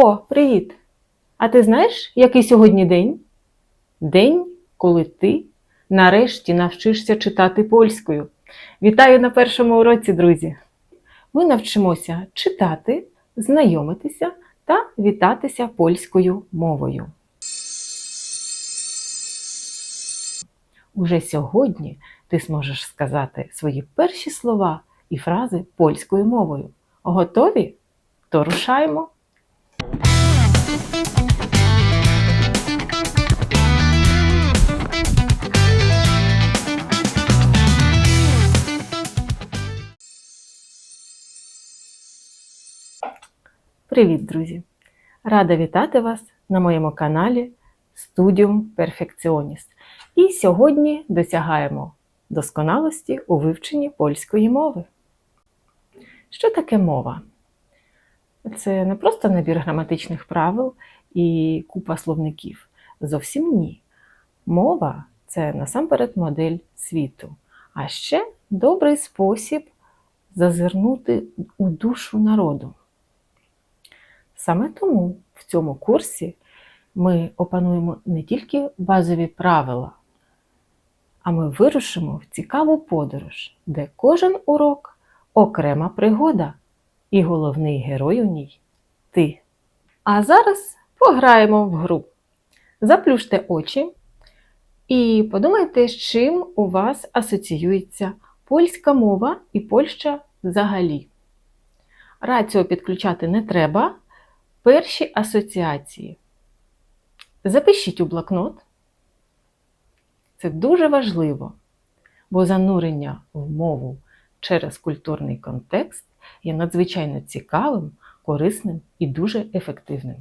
О, привіт! А ти знаєш, який сьогодні день? День, коли ти нарешті навчишся читати польською. Вітаю на першому уроці, друзі! Ми навчимося читати, знайомитися та вітатися польською мовою. Уже сьогодні ти зможеш сказати свої перші слова і фрази польською мовою. Готові? То рушаємо! Привіт, друзі! Рада вітати вас на моєму каналі Studium Perfectionist. І сьогодні досягаємо досконалості у вивченні польської мови. Що таке мова? Це не просто набір граматичних правил і купа словників. Зовсім ні. Мова це насамперед модель світу, а ще добрий спосіб зазирнути у душу народу. Саме тому в цьому курсі ми опануємо не тільки базові правила, а ми вирушимо в цікаву подорож, де кожен урок окрема пригода, і головний герой у ній ти. А зараз пограємо в гру. Заплющте очі і подумайте, з чим у вас асоціюється польська мова і Польща взагалі. Рацію підключати не треба. Перші асоціації. Запишіть у блокнот. Це дуже важливо, бо занурення в мову через культурний контекст є надзвичайно цікавим, корисним і дуже ефективним.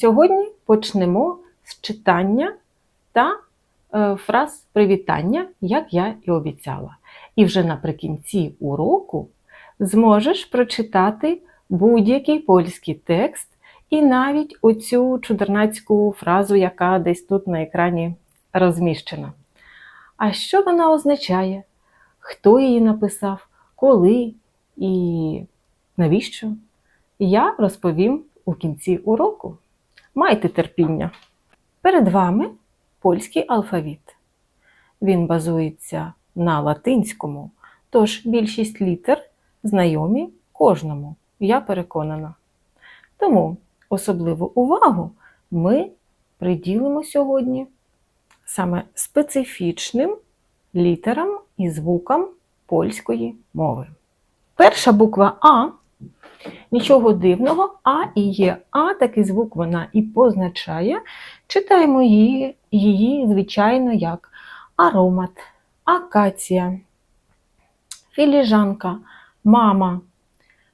Сьогодні почнемо з читання та е, фраз привітання, як я і обіцяла. І вже наприкінці уроку зможеш прочитати будь-який польський текст і навіть оцю чудернацьку фразу, яка десь тут на екрані розміщена. А що вона означає? Хто її написав, коли і навіщо? Я розповім у кінці уроку. Майте терпіння! Перед вами польський алфавіт. Він базується на латинському, тож більшість літер знайомі кожному я переконана. Тому особливу увагу ми приділимо сьогодні саме специфічним літерам і звукам польської мови. Перша буква А, нічого дивного, А і є А, такий звук вона і позначає. Читаємо її, її звичайно, як аромат, акація, філіжанка, мама.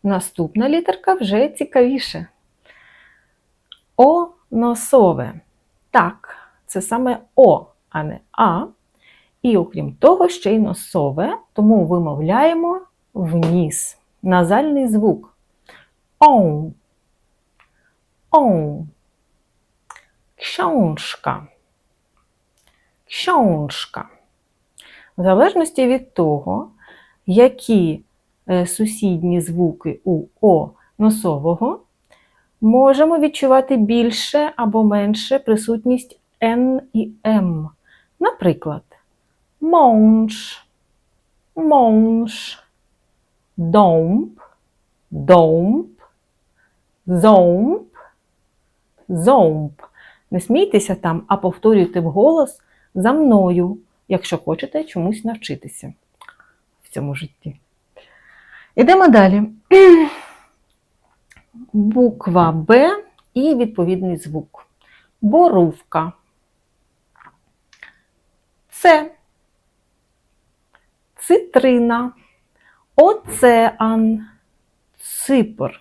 Наступна літерка вже цікавіше. О носове. Так, це саме О, а не А. І окрім того, ще й носове, тому вимовляємо вніс. Назальний звук. Оу. Оу. Książka. Książka. В залежності від того, які Е, сусідні звуки у О носового, можемо відчувати більше або менше присутність Н і М. Наприклад, монш, монш, домп, домп, зомп, зомп. Не смійтеся там, а повторюйте вголос за мною, якщо хочете чомусь навчитися в цьому житті. Ідемо далі. Буква Б і відповідний звук. Борувка. Це цитрина, оцеан, ципр.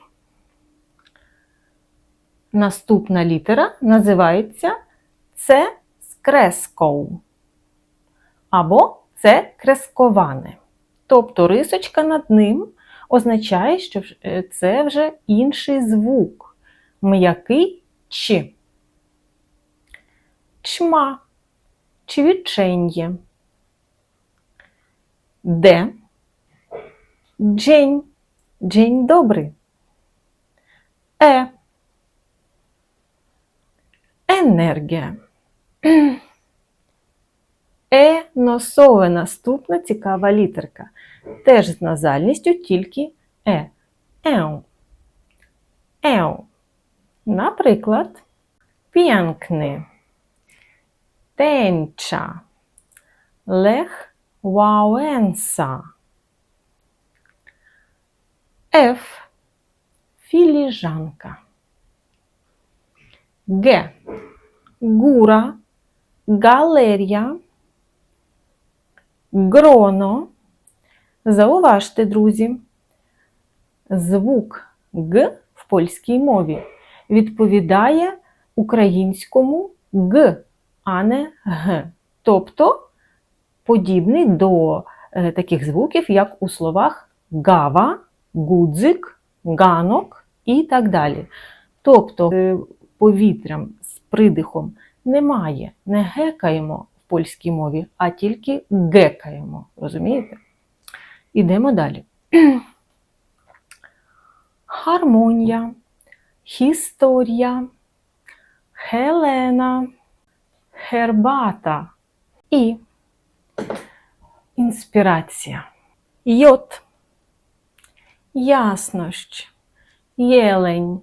Наступна літера називається це скрескоу. Або це кресковане. Тобто рисочка над ним означає, що е, це вже інший звук. М'який чи. Чма, чвіченьє. Де? Джень. Джень добрий. Е. енергія. Е носове наступна цікава літерка. Теж з назальністю, тільки е. Еу. Еу. Наприклад, piękny, tęcza, Lech Wałęsa. F. Filiżanka. G. Góra, галерія, гроно. Зауважте, друзі, звук Г в польській мові відповідає українському Г, а не Г. Тобто подібний до е, таких звуків, як у словах гава, гудзик, ганок і так далі. Тобто е, повітрям з придихом немає, не гекаємо в польській мові, а тільки гекаємо. Розумієте? Ідемо далі. Гармонія, Historia, Helena, Herbata і інспірація. Йод, яснощ, єлень,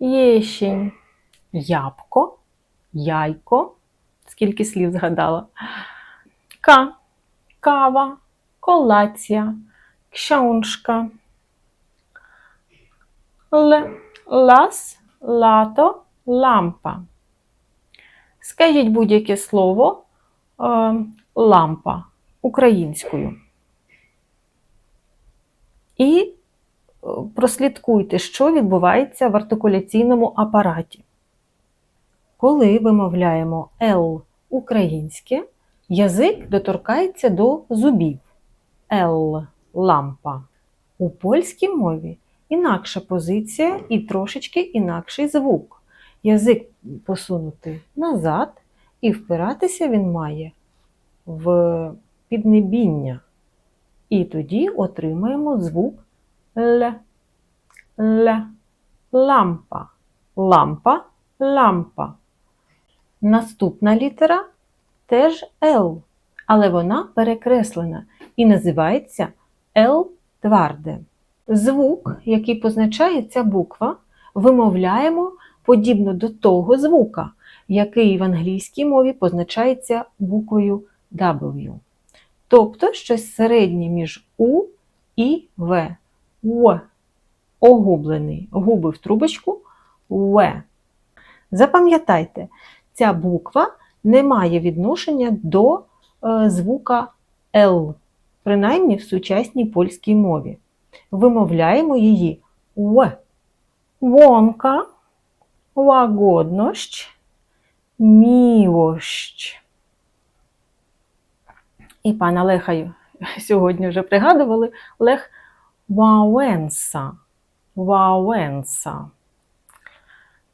єщень, ябко, яйко. Скільки слів згадала? К, кава, колація, książka. Л, лас, лато, лампа. Скажіть будь-яке слово е, лампа українською. І е, прослідкуйте, що відбувається в артикуляційному апараті. Коли вимовляємо Л українське, язик доторкається до зубів. Л лампа. У польській мові інакша позиція і трошечки інакший звук. Язик посунути назад, і впиратися він має в піднебіння. І тоді отримаємо звук Л. Л. Лампа. Лампа, лампа. Наступна літера теж Л, але вона перекреслена і називається Л тверде. Звук, який позначає ця буква, вимовляємо подібно до того звука, який в англійській мові позначається буквою W. Тобто щось середнє між У і В. В. Огублений. Губи в трубочку В. Запам'ятайте, ця буква не має відношення до е, звука Л, принаймні в сучасній польській мові. Вимовляємо її В. Вонка, łagodność, miłość. І пана Леха сьогодні вже пригадували Лех Вауенса. Вауенса.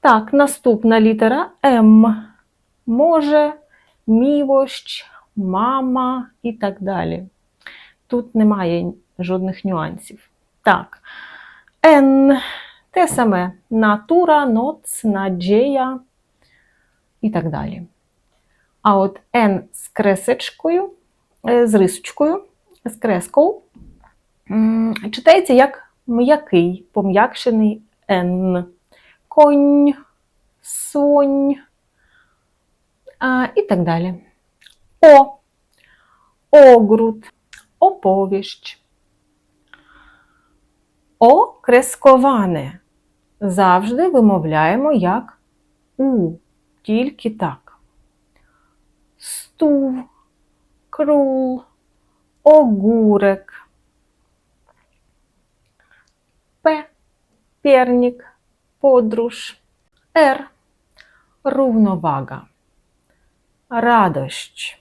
Так, наступна літера М. Може, мівощ, мама і так далі. Тут немає жодних нюансів. Так, Н. Те саме натура, ноц, наджея і так далі. А от Н з кресечкою, з рисочкою, з крескою, читається як м'який, пом'якшений Н. Конь, сонь а, і так далі. О. Огруд, оповіщ. Окресковане. Завжди вимовляємо як У, тільки так. Стув, крул, огурек. П. Пернік, подруж. Р. Рівновага. Радощ.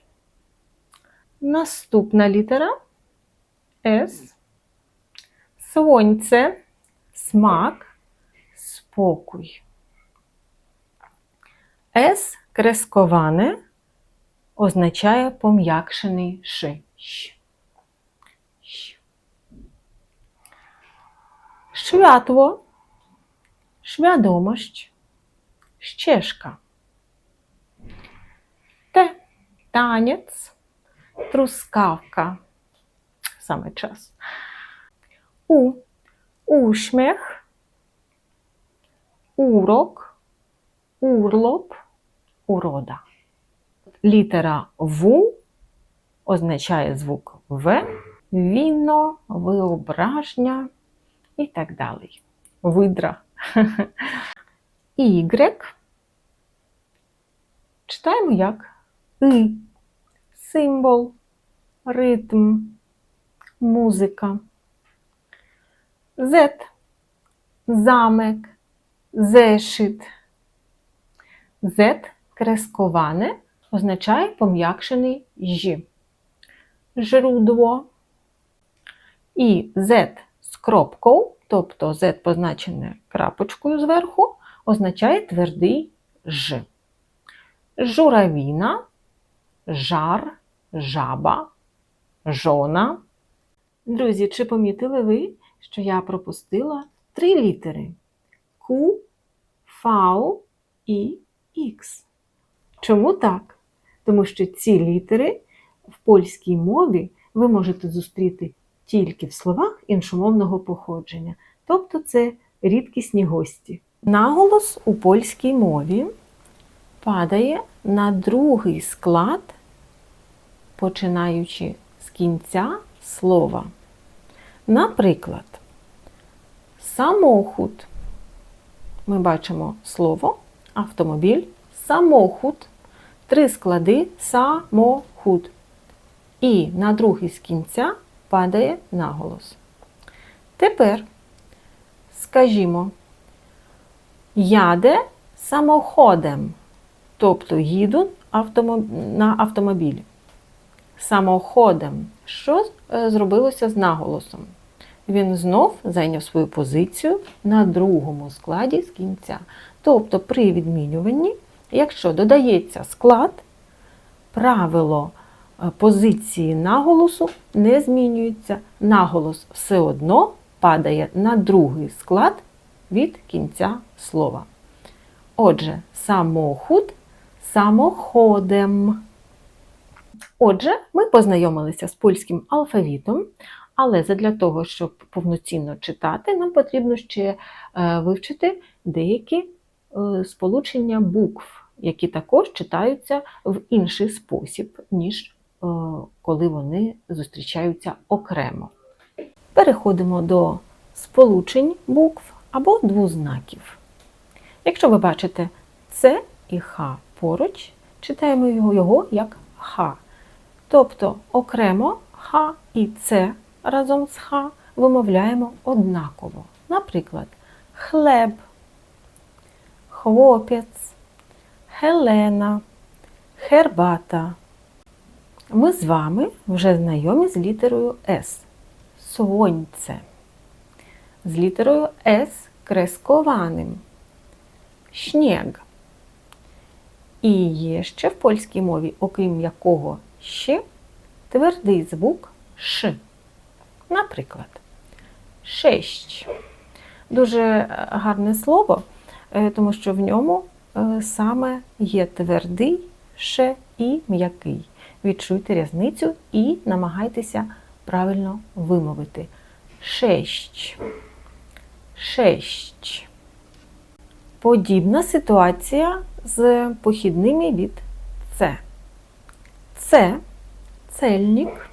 Наступна літера С. Сонце, смак, спокій. С кресковане означає пом'якшений ши. Щ. Щ. Światło, świadomość, ścieżka. танець, трускавка. Саме час. У. Ушміх, урок, урлоп, урода. Літера В означає звук В, віно, виображення і так далі. Видра. Ігрек. Читаємо як И. Символ, ритм, музика. Z. Замек, зешит. Z кресковане означає пом'якшений «ж». Жрудло. І Z з кропкою, тобто Z позначене крапочкою зверху, означає твердий Ж. Журавіна, жар, жаба, жона. Друзі, чи помітили ви, що я пропустила три літери Q, V і X? Чому так? Тому що ці літери в польській мові ви можете зустріти тільки в словах іншомовного походження, тобто це рідкісні гості. Наголос у польській мові падає на другий склад, починаючи з кінця слова. Наприклад, самохуд. Ми бачимо слово автомобіль, самохуд, три склади самохуд. І на другий з кінця падає наголос. Тепер скажімо, яде самоходом, тобто їду на автомобілі. Самоходом. Що е, зробилося з наголосом? Він знов зайняв свою позицію на другому складі з кінця. Тобто при відмінюванні, якщо додається склад, правило е, позиції наголосу не змінюється. Наголос все одно падає на другий склад від кінця слова. Отже, самохуд самоходем. Отже, ми познайомилися з польським алфавітом, але задля того, щоб повноцінно читати, нам потрібно ще е, вивчити деякі сполучення букв, які також читаються в інший спосіб, ніж е, коли вони зустрічаються окремо. Переходимо до сполучень букв або двознаків. Якщо ви бачите С і Х поруч, читаємо його як Х. Тобто окремо Х і С разом з Х вимовляємо однаково. Наприклад, хлеб, хлопець, Хелена, хербата. Ми з вами вже знайомі з літерою С. Сонце. З літерою С крескованим. Шнєг. І є ще в польській мові, окрім якого ще, твердий звук Ш. Наприклад, шесть. Дуже гарне слово, тому що в ньому е, саме є твердий Ш і м'який. Відчуйте різницю і намагайтеся правильно вимовити. Шесть. Шесть. Подібна ситуація з похідними від С. Це цельник,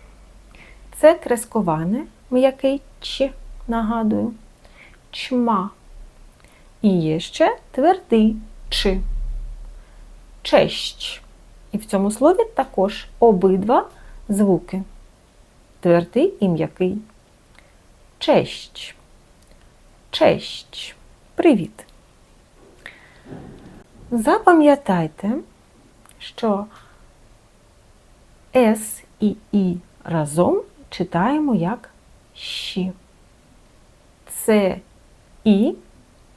це кресковане, м'який Ч, нагадую, чма. І є ще твердий Ч. Чещ. І в цьому слові також обидва звуки. Твердий і м'який. Чещ. Чещ. Привіт. Запам'ятайте, що С і І разом читаємо як щі. Це і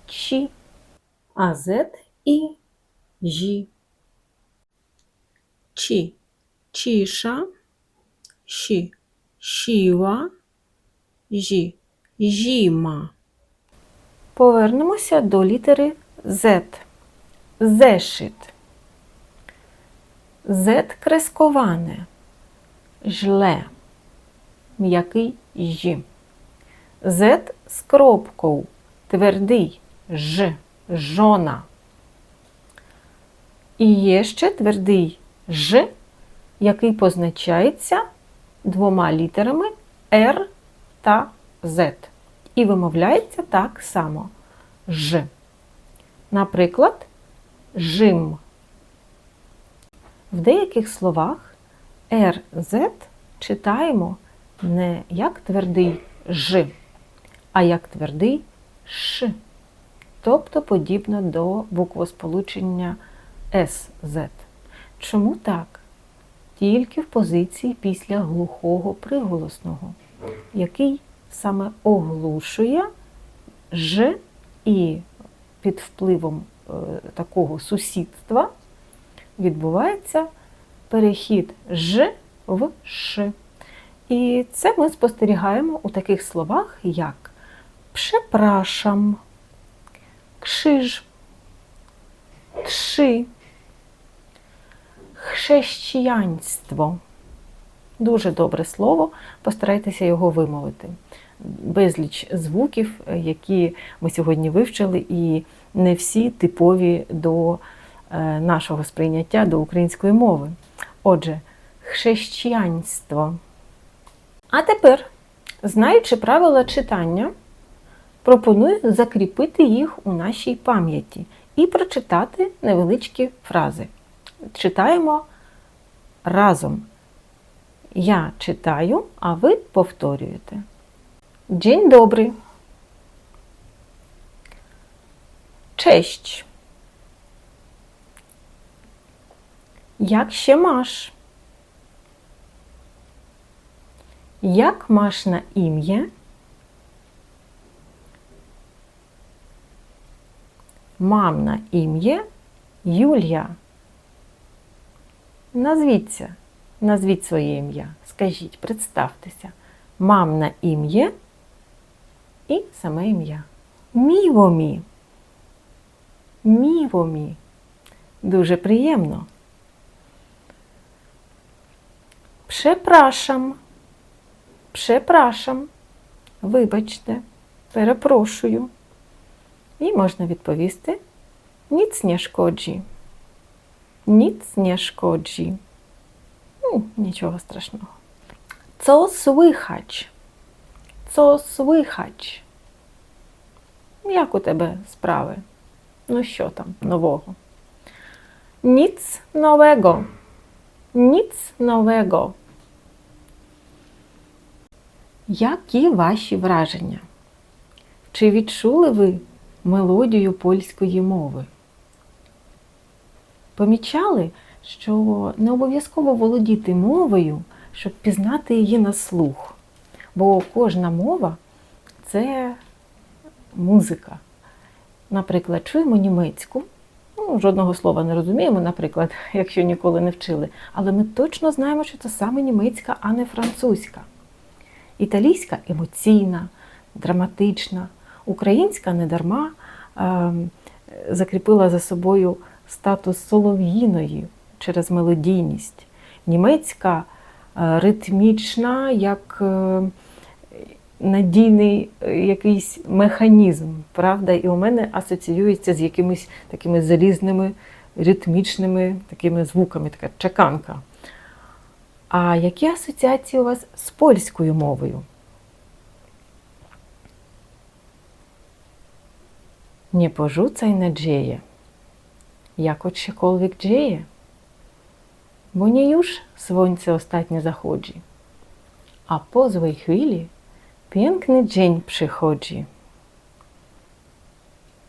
чі, а З і жі. Чі чіша, щі щіва, жі жіма. Повернемося до літери Z. Зешит. Зет кресковане. Жле. М'який жі. Зет з кропкою. Твердий ж. Жона. І є ще твердий ж, який позначається двома літерами Р та Z. І вимовляється так само Ж. Наприклад, жим. В деяких словах RZ читаємо не як твердий Ж, а як твердий Ш. Тобто подібно до буквосполучення SZ. Чому так? Тільки в позиції після глухого приголосного, який саме оглушує Ж і під впливом е, такого сусідства відбувається перехід Ж в Ш. І це ми спостерігаємо у таких словах, як «пшепрашам», «кшиж», «тши», «хрещянство». Дуже добре слово, постарайтеся його вимовити. Безліч звуків, які ми сьогодні вивчили, і не всі типові до е, нашого сприйняття до української мови. Отже, хрещянство. А тепер, знаючи правила читання, пропоную закріпити їх у нашій пам'яті і прочитати невеличкі фрази. Читаємо разом. Я читаю, а ви повторюєте. Dzień dobry. Cześć. Jak się masz? Jak masz na imię? Mam на ім'я Юлія. Назвіться, назвіть своє ім'я. Скажіть, представтеся. Мам на ім'я і саме ім'я. Мівомі. Мівомі. Дуже приємно. Прzepraszam. Прzepraszam. Вибачте, перепрошую. І можна відповісти Ніц не шкоджі. Ніц не шкоджі. Ну, нічого страшного. Co słychać? Co słychać? Як у тебе справи? Ну що там нового? Ніц нового. Ніц нового. Які ваші враження? Чи відчули ви мелодію польської мови? Помічали, що не обов'язково володіти мовою, щоб пізнати її на слух. Бо кожна мова це музика. Наприклад, чуємо німецьку, ну, жодного слова не розуміємо, наприклад, якщо ніколи не вчили, але ми точно знаємо, що це саме німецька, а не французька. Італійська емоційна, драматична, українська недарма закріпила за собою статус солов'їної через мелодійність, німецька ритмічна, як е, надійний е, якийсь механізм, правда, і у мене асоціюється з якимись такими залізними, ритмічними такими звуками, така чеканка. А які асоціації у вас з польською мовою? Nie porzucaj nadzieję. Jako cokolwiek dzieje, bo nie już słońce ostatnio zachodzi, a po złej chwili piękny dzień przychodzi.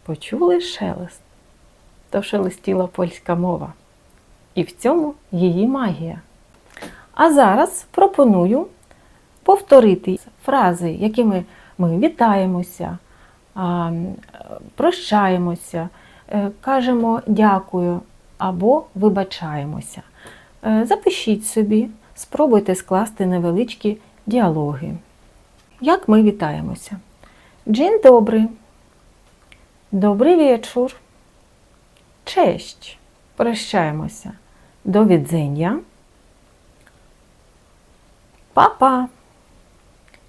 Почули шелест? То шелестіла польська мова. І в цьому її магія. А зараз пропоную повторити фрази, якими ми вітаємося, а, прощаємося, е, кажемо дякую або вибачаємося. Е, Запишіть собі, спробуйте скласти невеличкі діалоги. Як ми вітаємося? Dzień dobry. Добрий вечір. Честь. Прощаємося. До відзення. Папа.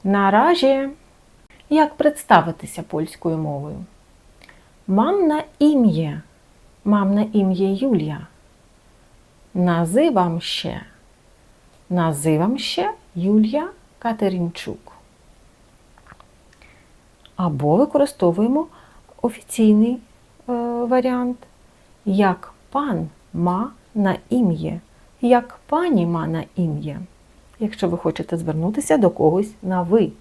Наразі. Як представитися польською мовою? Мам на ім'я. Мам на ім'я Юлія. Називам ще. Називам ще Юлія Катеринчук. Або використовуємо офіційний е, варіант. Як пан ма на ім'я. Як пані ма на ім'я. Якщо ви хочете звернутися до когось на ви.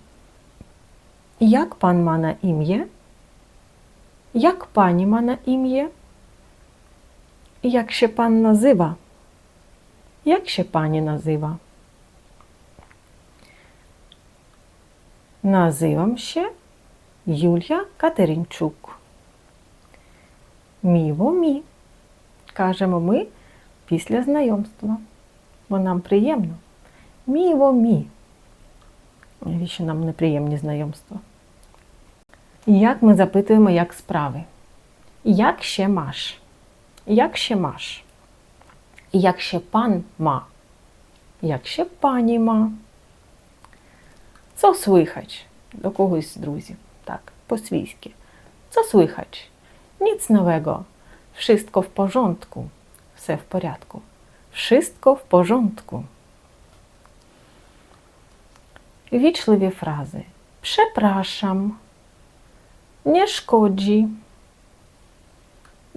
Як пан ма на ім'я? Як пані ма на ім'я? Як ще пан назива? Як ще пані назива? Називам ще Юлія Катеринчук. Міво мі, кажемо ми після знайомства, бо нам приємно. Міво мі. Навіщо нам неприємні знайомства? Як ми запитуємо, як справи? Як ще маш? Як ще маш? Як ще пан ма? Як ще пані ма? Co słychać? До когось з друзів. Так, по-свійськи. Co słychać? Nic nowego. Wszystko w porządku. Все в порядку. Wszystko в porządku. Wічливі фрази. Przepraszam. Nie szkodzi.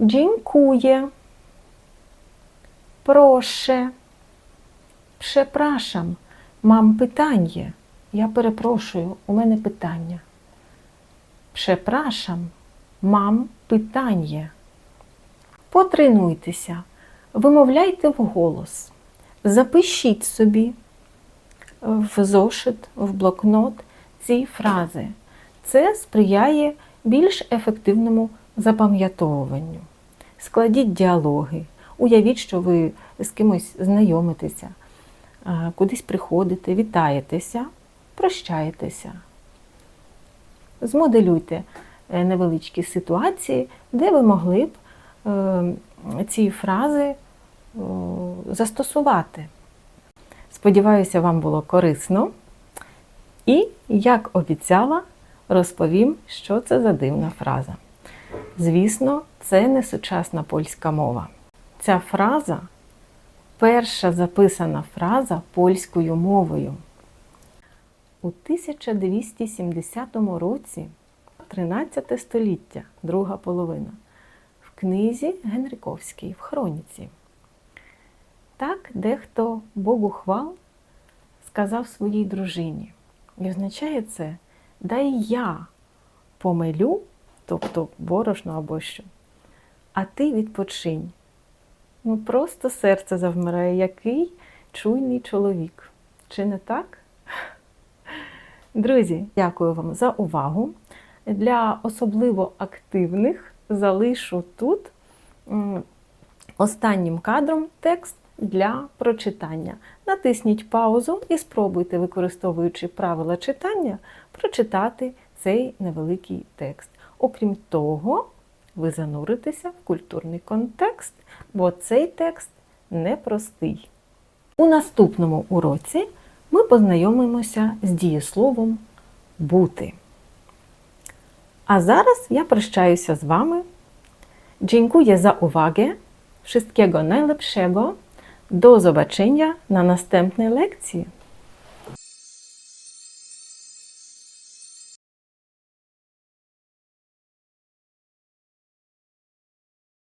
Dziękuję. Proszę. Przepraszam. Mam pytanie. Я перепрошую, у мене питання. Przepraszam. Мам питання. Потренуйтеся, вимовляйте вголос. Запишіть собі в зошит, в блокнот ці фрази. Це сприяє більш ефективному запам'ятовуванню. Складіть діалоги, уявіть, що ви з кимось знайомитеся, кудись приходите, вітаєтеся, прощаєтеся. Змоделюйте е, невеличкі ситуації, де ви могли б е, ці фрази застосувати. Сподіваюся, вам було корисно. І, як обіцяла, розповім, що це за дивна фраза. Звісно, це не сучасна польська мова. Ця фраза перша записана фраза польською мовою. У 1270 році, 13 століття, друга половина, в книзі Генриковській в Хроніці. Так дехто Богу хвал сказав своїй дружині. І означає це, дай я помилю, тобто борошно або що, а ти відпочинь. Ну просто серце завмирає, який чуйний чоловік. Чи не так? Друзі, дякую вам за увагу. Для особливо активних залишу тут останнім кадром текст для прочитання. Натисніть паузу і спробуйте, використовуючи правила читання, прочитати цей невеликий текст. Окрім того, ви зануритеся в культурний контекст, бо цей текст непростий. У наступному уроці ми познайомимося з дієсловом бути. А зараз я прощаюся з вами. Dziękuję za uwagę. Wszystkiego najlepszego. До zobaczenia на наступній лекції.